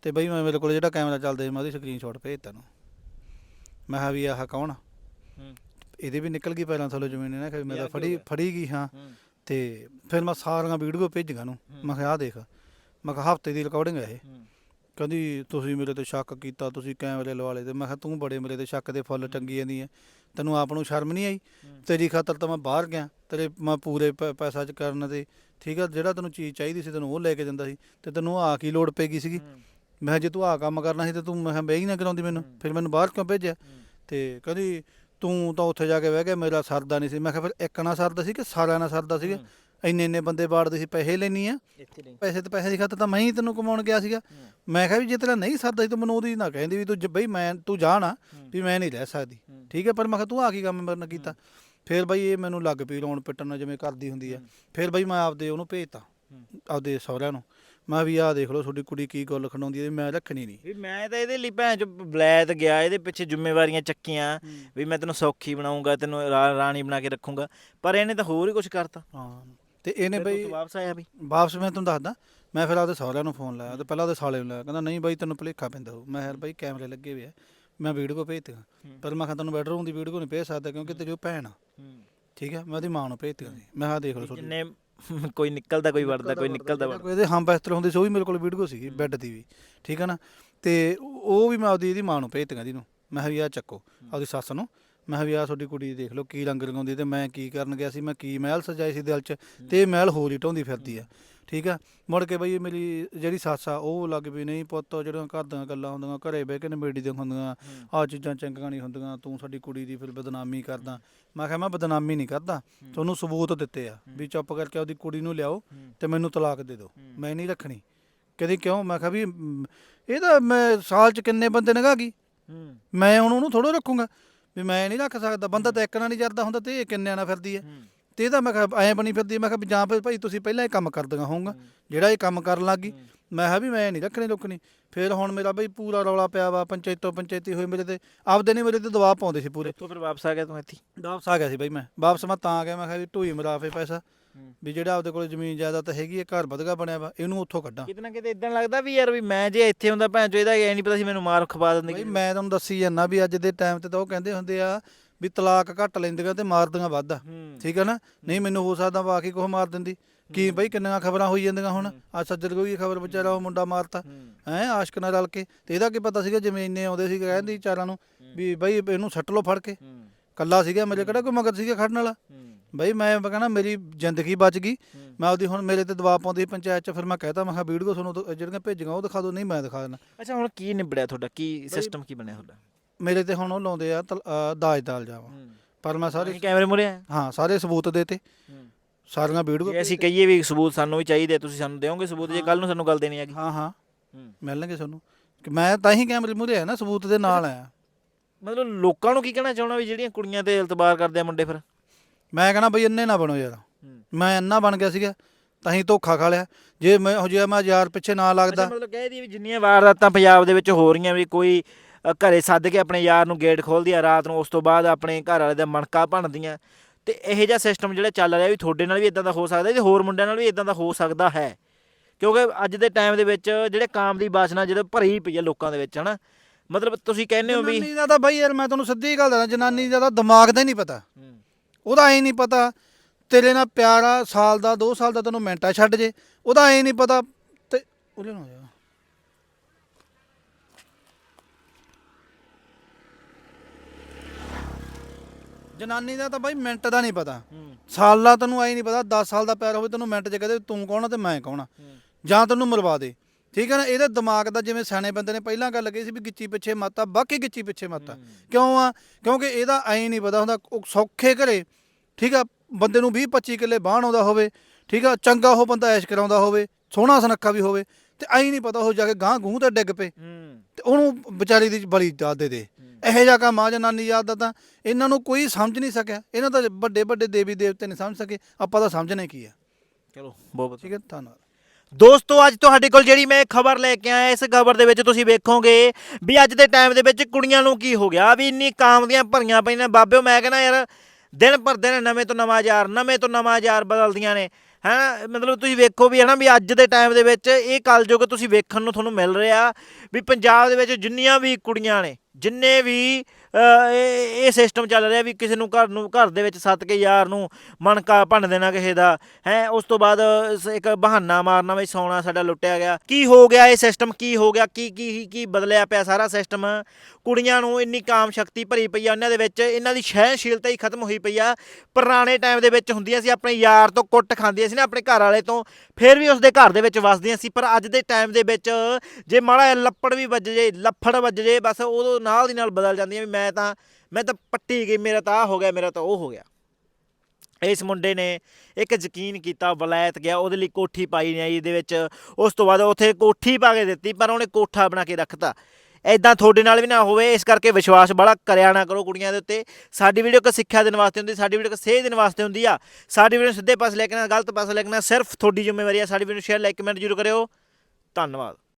Speaker 2: ਤੇ ਬਈ ਮੈਂ ਮੇਰੇ ਕੋਲ ਜਿਹੜਾ ਕੈਮਰਾ ਚੱਲਦਾ ਮੈਂ ਉਹਦੀ ਸਕਰੀਨਸ਼ਾਟ ਭੇਜ ਤੈਨੂੰ। ਮੈਂ ਕਿਹਾ ਵੀ ਆਹ ਕੌਣ ਆ? ਇਹਦੇ ਵੀ ਨਿਕਲ ਗਈ ਪਹਿਲਾਂ ਥੱਲੇ ਜ਼ਮੀਨ ਨੇ ਨਾ ਕਿ ਮੈਂ ਤਾਂ ਫੜੀ ਫੜੀ ਗਈ ਹਾਂ। ਤੇ ਫਿਰ ਮੈਂ ਸਾਰੀਆਂ ਵੀਡੀਓ ਭੇਜੀਆਂ ਨੂੰ। ਮੈਂ ਕਿਹਾ ਆਹ ਦੇਖ ਮੈਂ ਕਿਹਾ ਹਫ਼ਤੇ ਦੀ ਰਿਕਾਰਡਿੰਗ ਹੈ ਇਹ। ਕਹਿੰਦੀ ਤੁਸੀਂ ਮੇਰੇ ਤੇ ਸ਼ੱਕ ਕੀਤਾ ਤੁਸੀਂ ਕੈਮਰੇ ਲਵਾ ਲਏ ਤੇ ਮੈਂ ਕਿਹਾ ਤੂੰ ਬੜੇ ਮੇਰੇ ਤੇ ਸ਼ੱਕ ਦੇ ਫੁੱਲ ਟੰਗੀ ਜਾਂਦੀ ਹੈ ਤੈਨੂੰ ਆਪ ਨੂੰ ਸ਼ਰਮ ਨਹੀਂ ਆਈ? ਤੇਰੀ ਖਾਤਰ ਤਾਂ ਮੈਂ ਬਾਹਰ ਗਿਆ ਤੇਰੇ ਮੈਂ ਪੂਰੇ ਪ- ਪੈਸਾ ਚ ਕਰਨ ਤੇ। ਠੀਕ ਆ ਜਿਹੜਾ ਤੈਨੂੰ ਚੀਜ਼ ਚਾਹੀਦੀ ਸੀ ਤੈਨੂੰ ਉਹ ਲੈ ਕੇ ਦਿੰਦਾ ਸੀ। ਤੇ ਤੈਨੂੰ ਆ ਕੀ ਲੋੜ ਪੈਗੀ ਸੀਗੀ? ਮੈਂ ਜੇ ਤੂੰ ਆ ਕੰਮ ਕਰਨਾ ਸੀ ਤੇ ਤੂੰ ਮੈਂ ਬਹਿ ਹੀ ਨਾ ਕਰਾਉਂਦੀ ਮੈਨੂੰ। ਫਿਰ ਮੈਨੂੰ ਬਾਹਰ ਕਿਉਂ ਭੇਜਿਆ? ਤੇ ਕਹਿੰਦੀ ਤੂੰ ਤਾਂ ਉੱਥੇ ਜਾ ਕੇ ਬਹਿ ਗਿਆ ਮੇਰਾ ਸਰਦਾ ਨਹੀਂ ਸੀ। ਮੈਂ ਕਿਹਾ ਫਿਰ ਇੱਕ ਨਾ ਸਰਦਾ ਸੀ ਕਿ ਸਾਰਿਆਂ ਨਾਲ ਸਰਦਾ ਸੀਗਾ। ਇੰਨੇ ਇੰਨੇ ਬੰਦੇ ਬਾੜਦੇ ਸੀ ਪੈਸੇ ਲੈਣੀ ਆ। ਪੈਸੇ ਤੇ ਪੈਸੇ ਦੀ ਖਾਤਰ ਤਾਂ ਮੈਂ ਹੀ ਤੈਨੂੰ ਕਮਾਉਣ ਗਿਆ ਸੀਗਾ। ਮੈਂ ਕਿਹਾ ਵੀ ਜੇ ਤੇਰਾ ਨਹੀਂ ਸਰਦਾ ਸੀ ਤੂੰ ਮੈਨੂੰ ਉਹਦੀ ਨਾ ਕਹਿੰਦੀ ਵੀ ਤੂੰ ਬਈ ਮੈਂ ਤੂੰ ਜਾ ਨਾ ਵੀ ਮੈਂ ਨਹੀਂ ਰਹਿ ਸਕਦੀ। ਠੀਕ ਹੈ ਪਰ ਮੈਂ ਕਿਹਾ ਤੂੰ ਆ ਕੀ ਕੰਮ ਮੇਰੇ ਨਾਲ ਕੀਤਾ? ਫਿਰ ਬਈ ਇਹ ਮੈਨੂੰ ਲੱਗ ਪਈ ਰੋਣ ਪਿੱਟਣ ਜਿਵੇਂ ਕਰਦੀ ਹੁੰਦੀ ਆ। ਫਿਰ ਬਈ ਮੈਂ ਆਪਦੇ ਉਹਨੂੰ ਭੇਜਤਾ। ਆਪਦੇ ਸਹੁਰਿਆਂ ਨੂੰ। ਮੈਂ ਵੀ ਆਹ ਦੇਖ ਲਓ ਤੁਹਾਡੀ ਕੁੜੀ ਕੀ ਗੱਲ ਖਣਾਉਂਦੀ ਹੈ ਮੈਂ ਰੱਖਣੀ ਨਹੀਂ।
Speaker 1: ਵੀ ਮੈਂ ਤਾਂ ਇਹਦੇ ਲਈ ਭੈਣ ਚ ਬਲੈਤ ਗਿਆ ਇਹਦੇ ਪਿੱਛੇ ਜ਼ਿੰਮੇਵਾਰੀਆਂ ਚੱਕੀਆਂ ਵੀ ਮੈਂ ਤੈਨੂੰ ਸੌਖੀ ਬਣਾਉਂਗਾ ਤੈਨੂੰ ਰਾ- ਰਾਣੀ ਬਣਾ ਕੇ ਰੱਖੂੰਗਾ ਪਰ ਇਹਨੇ ਤਾਂ ਹੋਰ ਹੀ ਕੁਝ ਕਰਤਾ।
Speaker 2: ਹਾਂ ਤੇ ਇਹਨੇ
Speaker 1: ਫਿਰ
Speaker 2: ਬਈ
Speaker 1: ਤੂੰ ਵਾਪਸ ਆਇਆ ਵੀ।
Speaker 2: ਵਾਪਸ ਮੈਂ ਤੁਹਾਨੂੰ ਦੱਸਦਾ ਮੈਂ ਫਿਰ ਆਪਦੇ ਸਹੁਰਿਆਂ ਨੂੰ ਫੋਨ ਲਾਇਆ ਤੇ ਪਹਿਲਾਂ ਉਹਦੇ ਸਾਲੇ ਨੂੰ ਲਾਇਆ ਕਹਿੰਦਾ ਨਹੀਂ ਬਾਈ ਤੈਨੂੰ ਭੁਲੇਖਾ ਪੈਂਦਾ ਹੋਊ। ਮੈਂ ਯਾਰ ਬਾਈ ਕੈਮਰੇ ਲੱਗੇ ਹੋਏ ਆ ਮੈਂ ਵੀਡੀਓ ਭੇਜਤੀਆਂ ਪਰ ਮੈਂ ਕਿਹਾ ਤੈਨੂੰ ਬੈਡਰੂਮ ਦੀ ਵੀਡੀਓ ਨਹੀਂ ਭੇਜ ਸਕਦਾ ਕਿਉਂਕਿ ਤੇਰੀ ਉਹ ਭੈਣ ਆ। ਠੀਕ ਹੈ ਮੈਂ ਉਹਦੀ ਮਾਂ ਨੂੰ ਭੇਜਤੀਆਂ ਸੀ। ਮੈਂ ਕਿਹਾ ਦੇਖ ਲਓ ਤੁਹਾਡੀ।
Speaker 1: ਜਿੰਨੇ (laughs) ਕੋਈ ਨਿਕਲਦਾ ਕੋਈ ਵੜਦਾ ਕੋਈ ਨਿਕਲਦਾ ਵੜਦਾ।
Speaker 2: ਕੋਈ ਇਹਦੇ ਹਮ ਬਿਸਤਰ ਹੁੰਦੀ ਸੀ ਉਹ ਵੀ ਮੇਰੇ ਕੋਲ ਵੀਡੀਓ ਸੀਗੀ ਬੈੱਡ ਦੀ ਵੀ ਠੀਕ ਹੈ ਨਾ? ਤੇ ਉਹ ਵੀ ਮੈਂ ਆਪਦੀ ਇਹਦੀ ਮਾਂ ਨੂੰ ਭੇਜਤੀਆਂ ਜਿਹਨੂੰ ਮੈਂ ਕਿਹਾ ਵੀ ਆਹ ਚੱਕੋ ਆਪਦੀ ਸੱਸ ਨੂੰ। ਮੈਂ ਕਿਹਾ ਵੀ ਆ ਤੁਹਾਡੀ ਕੁੜੀ ਦੇਖ ਲਓ ਕੀ ਰੰਗ ਰੰਗਾਉਂਦੀ ਤੇ ਮੈਂ ਕੀ ਕਰਨ ਗਿਆ ਸੀ ਮੈਂ ਕੀ ਮਹਿਲ ਸਜਾਏ ਸੀ ਦਿਲ 'ਚ ਤੇ ਇਹ ਮਹਿਲ ਹੋਰ ਹੀ ਢਾਉਂਦੀ ਫਿਰਦੀ ਆ। ਠੀਕ ਆ? ਮੁੜ ਕੇ ਬਈ ਮੇਰੀ ਜਿਹੜੀ ਸੱਸ ਆ ਉਹ ਲੱਗ ਵੀ ਨਹੀਂ ਪੁੱਤ ਜਿਹੜੀਆਂ ਘਰ ਦੀਆਂ ਗੱਲਾਂ ਹੁੰਦੀਆਂ ਘਰੇ ਬਹਿ ਕੇ ਨਿਬੇੜੀ ਦੀਆਂ ਹੁੰਦੀਆਂ ਆ ਚੀਜ਼ਾਂ ਚੰਗੀਆਂ ਨਹੀਂ ਹੁੰਦੀਆਂ ਤੂੰ ਸਾਡੀ ਕੁੜੀ ਦੀ ਫਿਰ ਬਦਨਾਮੀ ਕਰਦਾ। ਮੈਂ ਕਿਹਾ ਮੈਂ ਬਦਨਾਮੀ ਨਹੀਂ ਕਰਦਾ ਤੁਹਾਨੂੰ ਸਬੂਤ ਦਿੱਤੇ ਆ ਵੀ ਚੁੱਪ ਕਰਕੇ ਉਹਦੀ ਕੁੜੀ ਨੂੰ ਲਿਆਓ ਤੇ ਮੈਨੂੰ ਤਲਾਕ ਦੇ ਦਿਓ। ਮੈਂ ਨਹੀਂ ਰੱਖਣੀ। ਕਹਿੰਦੀ ਕਿਉਂ? ਮੈਂ ਕਿਹਾ ਵੀ ਇਹ ਤਾਂ ਮੈਂ ਸਾਲ ਚ ਕਿੰਨੇ ਬੰਦੇ ਨਗਾ ਗਈ? ਮੈਂ ਹੁਣ ਉਹਨੂੰ ਥੋੜਾ ਰੱਖੂੰਗਾ। ਵੀ ਮੈਂ ਨਹੀਂ ਰੱਖ ਸਕਦਾ ਬੰਦਾ ਤਾਂ ਇੱਕ ਨਾਲ ਨਹੀਂ ਜਰਦਾ ਹੁੰਦਾ ਤੇ ਇਹ ਕਿੰਨਿਆਂ ਨਾਲ ਫਿਰਦੀ ਹੈ? ਤੇ ਇਹ ਤਾਂ ਮੈਂ ਕਿਹਾ ਐਂ ਬਣੀ ਫਿਰਦੀ। ਮੈਂ ਕਿਹਾ ਵੀ ਜਾਂ ਫਿਰ ਭਾਈ ਤੁਸੀਂ ਪਹਿਲਾਂ ਇਹ ਕੰਮ ਕਰਦੀਆਂ ਹੋਊਗਾ ਜਿਹੜਾ ਇਹ ਕੰਮ ਕਰਨ ਲੱਗੀ ਮੈਂ ਕਿਹਾ ਵੀ ਮੈਂ ਨਹੀਂ ਰੱਖਣੀ ਰੁਕਣੀ। ਫਿਰ ਹੁਣ ਮੇਰਾ ਬਈ ਪੂਰਾ ਰੌਲਾ ਪਿਆ ਵਾ ਪੰਚਾਇਤੋਂ ਪੰਚਾਇਤੀ ਹੋਈ ਮੇਰੇ ਤੇ ਆਪਦੇ ਨਹੀਂ ਮੇਰੇ ਤੇ ਦਬਾਅ ਪਾਉਂਦੇ ਸੀ ਪੂਰੇ।
Speaker 1: ਉੱਥੋਂ ਫਿਰ ਵਾਪਸ ਆ ਗਿਆ ਤੂੰ ਇੱਥੇ
Speaker 2: ਵਾਪਸ ਆ ਗਿਆ ਸੀ ਬਈ ਮੈਂ ਵਾਪਸ ਮੈਂ ਤਾਂ ਆ ਗਿਆ ਮੈਂ ਕਿਹਾ ਵੀ ਢੂਈ ਮਰਾਫੇ ਪੈਸਾ। ਵੀ ਜਿਹੜਾ ਆਪਦੇ ਕੋਲ ਜ਼ਮੀਨ ਜਾਇਦਾਦ ਹੈਗੀ ਹੈ ਘਰ ਵਧਗਾ ਬਣਿਆ ਵਾ ਇਹਨੂੰ ਉੱਥੋਂ ਕੱਢਾਂ।
Speaker 1: ਕਿਤੇ ਨਾ ਕਿਤੇ ਇਦਾਂ ਲੱਗਦਾ ਵੀ ਯਾਰ ਵੀ ਮੈਂ ਜੇ ਇੱਥੇ ਹੁੰਦਾ ਭੈਣ ਚੋ ਇਹਦਾ ਇਹ ਨਹੀਂ ਪਤਾ ਸੀ ਮੈਨੂੰ ਮਾਰ ਖਵਾ ਦਿੰਦੇ
Speaker 2: ਬਈ ਮੈਂ ਤੁਹਾਨੂੰ ਦੱਸੀ ਜਾਂਦਾ ਵੀ ਅੱਜ ਦੇ ਟਾਈਮ ਤੇ ਤਾਂ ਉਹ ਕਹਿੰਦੇ ਹੁੰਦੇ ਆ ਵੀ ਤਲਾਕ ਘੱਟ ਲੈਂਦੀਆਂ ਤੇ ਮਾਰਦੀਆਂ ਵੱਧ। ਆ ਠੀਕ ਹੈ ਨਾ? ਨਹੀਂ ਮੈਨੂੰ ਹੋ ਸਕਦਾ ਵਾ ਕੇ ਕੋਹ ਮਾਰ ਦਿੰਦੀ। ਕੀ ਬਈ ਕਿੰਨੀਆਂ ਖਬਰਾਂ ਹੋਈ ਜਾਂਦੀਆਂ ਹੁਣ? ਆ ਸੱਜਰ ਕੋਈ ਖਬਰ ਵਿਚਾਰਾ ਉਹ ਮੁੰਡਾ ਮਾਰਤਾ। ਹੈ। ਆਸ਼ਕ ਨਾਲ ਰਲ ਕੇ। ਤੇ ਇਹਦਾ ਕੀ ਪਤਾ ਸੀਗਾ ਜਿਵੇਂ ਇੰਨੇ ਆਉਂਦੇ ਸੀ ਕਹਿੰਦੀ ਚਾਰਾਂ ਨੂੰ ਵੀ ਬਈ ਇਹਨੂੰ ਸੱਟ ਲਓ ਫੜ ਕੇ। ਕੱਲਾ ਸੀਗਾ ਮੇਰੇ ਕਿਹੜਾ ਕੋਈ ਮਗਰ ਸੀਗਾ ਖੜਨ ਵਾਲਾ। ਬਈ ਮੈਂ ਕਹਿੰਦਾ ਮੇਰੀ ਜ਼ਿੰਦਗੀ ਬਚ ਗਈ। ਮੈਂ ਉਹਦੀ ਹੁਣ ਮੇਰੇ ਤੇ ਦਬਾਅ ਪਾਉਂਦੀ ਪੰਚਾਇਤ ਚ ਫਿਰ ਮੈਂ ਕਹਿਤਾ ਮੈਂ ਕਿਹਾ ਵੀਡੀਓ ਤੁਹਾਨੂੰ ਦ- ਜਿਹੜੀਆਂ ਭੇਜੀਆਂ ਉਹ ਦਿਖਾ ਦਿਓ ਨਹੀਂ ਮੈਂ ਦਿਖਾ ਦੇਣਾ।
Speaker 1: ਅੱਛਾ ਹੁਣ ਕੀ ਨਿਬੜਿਆ ਤੁਹਾਡਾ? ਕੀ ਸਿਸਟਮ ਕੀ ਬਣਿਆ ਤੁਹਾਡਾ?
Speaker 2: ਮੇਰੇ ਤੇ ਹੁਣ ਉਹ ਲਾਉਂਦੇ ਆ ਦਾਜ ਦਾਲ ਜਾਵਾ ਪਰ ਮੈਂ ਸਾਰੇ
Speaker 1: ਕੈਮਰੇ ਮੁਰੇ ਆ
Speaker 2: ਹਾਂ ਸਾਰੇ ਸਬੂਤ ਦੇਤੇ। ਸਾਰੀਆਂ ਵੀਡੀਓ
Speaker 1: ਜੇ ਅਸੀਂ ਕਹੀਏ ਵੀ ਸਬੂਤ ਸਾਨੂੰ ਵੀ ਚਾਹੀਦੇ ਤੁਸੀਂ ਸਾਨੂੰ ਦਿਓਗੇ ਸਬੂਤ ਜੇ ਕੱਲ ਨੂੰ ਸਾਨੂੰ ਗੱਲ ਦੇਣੀ ਹੈਗੀ।
Speaker 2: ਹਾਂ ਹਾਂ। ਮਿਲਣਗੇ ਤੁਹਾਨੂੰ। ਕਿ ਮੈਂ ਤਾਂ ਹੀ ਕੈਮਰੇ ਮੂਰੇ ਆ ਨਾ ਸਬੂਤ ਦੇ ਨਾਲ ਆਇਆ।
Speaker 1: ਮਤਲਬ ਲੋਕਾਂ ਨੂੰ ਕੀ ਕਹਿਣਾ ਚਾਹਣਾ ਵੀ ਜਿਹੜੀਆਂ ਕੁੜੀਆਂ ਤੇ ਇਲਤਬਾਰ ਕਰਦੇ ਆ ਮੁੰਡੇ ਫਿਰ?
Speaker 2: ਮੈਂ ਕਹਣਾ ਬਈ ਇੰਨੇ ਨਾ ਬਣੋ ਯਾਰ। ਮੈਂ ਇੰਨਾ ਬਣ ਗਿਆ ਸੀਗਾ ਤਾਂ ਹੀ ਧੋਖਾ ਖਾ ਲਿਆ। ਜੇ ਮੈਂ ਹੋ ਜਿਆ ਮੈਂ ਯਾਰ ਪਿੱਛੇ ਨਾ ਲੱਗਦਾ।
Speaker 1: ਮਤਲਬ ਕਹਿ ਦੀ ਵੀ ਜਿੰਨੀਆਂ ਵਾਰਦਾਤਾਂ ਪੰਜਾਬ ਦੇ ਵਿੱਚ ਹੋ ਰਹੀਆਂ ਵੀ ਕੋਈ ਘਰੇ ਸੱਦ ਕੇ ਆਪਣੇ ਯਾਰ ਨੂੰ ਗੇਟ ਖੋਲਦੀ ਆ ਰਾਤ ਨੂੰ ਉਸ ਤੋਂ ਬਾਅਦ ਆਪਣੇ ਘਰ ਵਾਲੇ ਦਾ ਮਣਕਾ ਭੰਨਦੀਆਂ। ਤੇ ਇਹ ਜਿਹਾ ਸਿਸਟਮ ਜਿਹੜਾ ਚੱਲ ਰਿਹਾ ਵੀ ਤੁਹਾਡੇ ਨਾਲ ਵੀ ਇਦਾਂ ਦਾ ਹੋ ਸਕਦਾ ਤੇ ਹੋਰ ਮੁੰਡਿਆਂ ਨਾਲ ਵੀ ਇਦਾਂ ਦਾ ਹੋ ਸਕਦਾ ਹੈ। ਕਿਉਂਕਿ ਅੱਜ ਦੇ ਟਾਈਮ ਦੇ ਵਿੱਚ ਜਿਹੜੇ ਕਾਮ ਦੀ ਬਾਸ਼ਨਾ ਜਦੋਂ ਭਰੀ ਪਈ ਆ ਲੋਕਾਂ ਦੇ ਵਿੱਚ ਹਨਾ ਮਤਲਬ ਤੁਸੀਂ ਕਹਿੰਦੇ ਹੋ ਵੀ
Speaker 2: ਜਨਾਨੀ ਦਾ ਤਾਂ ਬਈ ਯਾਰ ਮੈਂ ਤੁਹਾਨੂੰ ਸਿੱਧੀ ਗੱਲ ਦੱਸਾਂ ਜਨਾਨੀ ਦਾ ਤਾਂ ਦਿਮਾਗ ਦਾ ਹੀ ਨਹੀਂ ਪਤਾ। ਉਹਦਾ ਐ ਨਹੀਂ ਪਤਾ ਤੇਰੇ ਨਾਲ ਪਿਆਰ ਆ ਸਾਲ ਦਾ 2 ਸਾਲ ਦਾ ਤੈਨੂੰ ਮਿੰਟਾ ਛੱਡ ਜੇ ਉਹਦਾ ਐ ਨਹੀਂ ਪਤਾ ਤੇ ਉਹਲੇ ਨਾ ਜਾ। ਜਨਾਨੀ ਦਾ ਤਾਂ ਬਈ ਮਿੰਟ ਦਾ ਨਹੀਂ ਪਤਾ। ਸਾਲ ਦਾ ਤੈਨੂੰ ਐ ਨਹੀਂ ਪਤਾ 10 ਸਾਲ ਦਾ ਪਿਆਰ ਹੋਵੇ ਤੈਨੂੰ ਮਿੰਟ 'ਚ ਕਹਦੇ ਤੂੰ ਕੌਣ ਆ ਤੇ ਮੈਂ ਕੌਣ ਆ। ਜਾਂ ਤੈਨੂੰ ਮਰਵਾ ਦੇ। ਠੀਕ ਹੈ ਨਾ? ਇਹਦੇ ਦਿਮਾਗ ਦਾ ਜਿਵੇਂ ਸਿਆਣੇ ਬੰਦੇ ਨੇ ਪਹਿਲਾਂ ਗੱਲ ਕਹੀ ਸੀ ਵੀ ਗਿੱਚੀ ਪਿੱਛੇ ਮਾਤਾ ਬਾਕੀ ਗਿੱਚੀ ਪਿੱਛੇ ਮਾਤਾ ਕਿਉਂ ਆ? ਕਿਉਂਕਿ ਇਹਦਾ ਐ ਨਹੀਂ ਪਤਾ ਹੁੰਦਾ ਉਹ ਸੌਖੇ ਘਰੇ ਠੀਕ ਆ ਬੰਦੇ ਨੂੰ 20 25 ਕਿੱਲੇ ਬਾਹਣ ਆਉਂਦਾ ਹੋਵੇ ਠੀਕ ਆ ਚੰਗਾ ਉਹ ਬੰਦਾ ਐਸ਼ ਕਰਾਉਂਦਾ ਹੋਵੇ ਸੋਹਣਾ ਸੁਨੱਖਾ ਵੀ ਹੋਵੇ ਤੇ ਐ ਨਹੀਂ ਪਤਾ ਉਹ ਜਾ ਕੇ ਗਾਂ ਗੂੰ ਤੇ ਡਿੱਗ ਪਏ। ਤੇ ਉਹਨੂੰ ਵਿਚਾਰੀ ਦੀ ਬਲੀ ਦਾਦ ਦੇ ਦੇ। ਇਹੋ ਜਿਹਾ ਕੰਮ ਆ ਜਨਾਨੀ ਯਾਦ ਦਾ ਤਾਂ ਇਹਨਾਂ ਨੂੰ ਕੋਈ ਸਮਝ ਨਹੀਂ ਸਕਿਆ। ਇਹਨਾਂ ਤਾਂ ਵੱਡੇ ਵੱਡੇ ਦੇਵੀ ਦੇਵਤੇ ਨਹੀਂ ਸਮਝ ਸਕੇ ਆਪਾਂ ਤਾਂ ਸਮਝਣੇ ਕੀ ਆ।
Speaker 1: ਚਲੋ ਬਹੁਤ ਵਧੀਆ
Speaker 2: ਠੀਕ ਹੈ ਧੰਨਵਾਦ।
Speaker 1: ਦੋਸਤੋ, ਅੱਜ ਤੁਹਾਡੇ ਕੋਲ ਜਿਹੜੀ ਮੈਂ ਖਬਰ ਲੈ ਕੇ ਆਇਆ, ਇਸ ਖਬਰ ਦੇ ਵਿੱਚ ਤੁਸੀਂ ਵੇਖੋਗੇ ਵੀ ਅੱਜ ਦੇ ਟਾਈਮ ਦੇ ਵਿੱਚ ਕੁੜੀਆਂ ਨੂੰ ਕੀ ਹੋ ਗਿਆ। ਵੀ ਇੰਨੀ ਕਾਮ ਦੀਆਂ ਭਰੀਆਂ ਪਈਆਂ ਬਾਬਿਓ, ਮੈਂ ਕਹਿੰਦਾ ਯਾਰ, ਦਿਨ ਪਰ ਦਿਨ ਨਵੇਂ ਤੋਂ ਨਵਾਂ ਯਾਰ, ਨਵੇਂ ਤੋਂ ਨਵਾਂ ਯਾਰ ਬਦਲਦੀਆਂ ਨੇ। ਹੈਨਾ ਮਤਲਬ ਤੁਸੀਂ ਵੇਖੋ ਵੀ ਹੈ ਨਾ ਵੀ ਅੱਜ ਦੇ ਟਾਈਮ ਦੇ ਵਿੱਚ ਇਹ ਕਲਯੁਗ ਤੁਸੀਂ ਵੇਖਣ ਨੂੰ ਤੁਹਾਨੂੰ ਮਿਲ ਰਿਹਾ ਵੀ ਪੰਜਾਬ ਦੇ ਵਿੱਚ ਜਿੰਨੀਆਂ ਵੀ ਕੁੜੀਆਂ ਨੇ, ਜਿੰਨੇ ਵੀ ਇਹ ਇਹ ਸਿਸਟਮ ਚੱਲ ਰਿਹਾ ਵੀ ਕਿਸੇ ਨੂੰ ਘਰ ਨੂੰ, ਘਰ ਦੇ ਵਿੱਚ ਸੱਤ ਕੇ ਯਾਰ ਨੂੰ ਮਣਕਾ ਭੰਨ ਦੇਣਾ ਕਿਸੇ ਦਾ, ਹੈ, ਉਸ ਤੋਂ ਬਾਅਦ ਇੱਕ ਬਹਾਨਾ ਮਾਰਨਾ ਵੀ ਸੋਨਾ ਸਾਡਾ ਲੁੱਟਿਆ ਗਿਆ। ਕੀ ਹੋ ਗਿਆ ਇਹ ਸਿਸਟਮ ਕੀ ਹੋ ਗਿਆ? ਕੀ ਕੀ ਕੀ ਬਦਲਿਆ ਪਿਆ ਸਾਰਾ ਸਿਸਟਮ ਕੁੜੀਆਂ ਨੂੰ ਇੰਨੀ ਕਾਮ ਸ਼ਕਤੀ ਭਰੀ ਪਈ ਆ, ਉਹਨਾਂ ਦੇ ਵਿੱਚ ਇਹਨਾਂ ਦੀ ਸਹਿਣਸ਼ੀਲਤਾ ਹੀ ਖਤਮ ਹੋਈ ਪਈ ਆ। ਪੁਰਾਣੇ ਟਾਈਮ ਦੇ ਵਿੱਚ ਹੁੰਦੀਆਂ ਸੀ, ਆਪਣੇ ਯਾਰ ਤੋਂ ਕੁੱਟ ਖਾਂਦੀਆਂ ਸੀ ਨਾ, ਆਪਣੇ ਘਰ ਵਾਲੇ ਤੋਂ, ਫਿਰ ਵੀ ਉਸਦੇ ਘਰ ਦੇ ਵਿੱਚ ਵਸਦੀਆਂ ਸੀ, ਪਰ ਅੱਜ ਦੇ ਟਾਈਮ ਦੇ ਵਿੱਚ ਜੇ ਮਾੜਾ ਲੱਪੜ ਵੀ ਵੱਜ ਜੇ, ਲੱਫੜ ਵੱਜ ਜੇ, ਬਸ ਉਦੋਂ ਨਾਲ ਦੀ ਨਾਲ ਬਦਲ ਜਾਂਦੀਆਂ ਵੀ ਮੈਂ ਤਾਂ ਮੈਂ ਤਾਂ ਪੱਟੀ ਗਈ, ਮੇਰਾ ਤਾਂ ਆ ਹੋ ਗਿਆ, ਮੇਰਾ ਤਾਂ ਉਹ ਹੋ ਗਿਆ। ਇਸ ਮੁੰਡੇ ਨੇ ਇੱਕ ਯਕੀਨ ਕੀਤਾ ਵਲਾਇਤ ਗਿਆ, ਉਹਦੇ ਲਈ ਕੋਠੀ ਪਾਈ ਨਹੀਂ ਇਹਦੇ ਵਿੱਚ ਉਸ ਤੋਂ ਬਾਅਦ ਉੱਥੇ ਕੋਠੀ ਪਾ ਕੇ ਦਿੱਤੀ, ਪਰ ਉਹਨੇ ਕੋਠਾ ਬਣਾ ਕੇ ਰੱਖਤਾ। ਐਦਾਂ ਤੁਹਾਡੇ ਨਾਲ ਵੀ ਨਾ ਹੋਵੇ, ਇਸ ਕਰਕੇ ਵਿਸ਼ਵਾਸ ਬੜਾ ਕਰਿਆ ਨਾ ਕਰੋ ਕੁੜੀਆਂ ਦੇ ਉੱਤੇ। ਸਾਡੀ ਵੀਡੀਓ ਕੋ ਸਿੱਖਿਆ ਦੇਣ ਵਾਸਤੇ ਹੁੰਦੀ, ਸਾਡੀ ਵੀਡੀਓ ਕੋ ਸੇਧ ਦੇਣ ਵਾਸਤੇ ਹੁੰਦੀ ਆ। ਸਾਡੀ ਵੀਡੀਓ ਸਿੱਧੇ ਪਾਸੇ ਲੈ ਕੇ ਨਾ, ਗਲਤ ਪਾਸੇ ਲੈ ਕੇ ਨਾ, ਸਿਰਫ ਤੁਹਾਡੀ ਜ਼ਿੰਮੇਵਾਰੀ ਆ। ਸਾਡੀ ਵੀਡੀਓ ਸ਼ੇਅਰ ਲਾਈਕ ਕਮੈਂਟ ਜ਼ਰੂਰ ਕਰਿਓ। ਧੰਨਵਾਦ।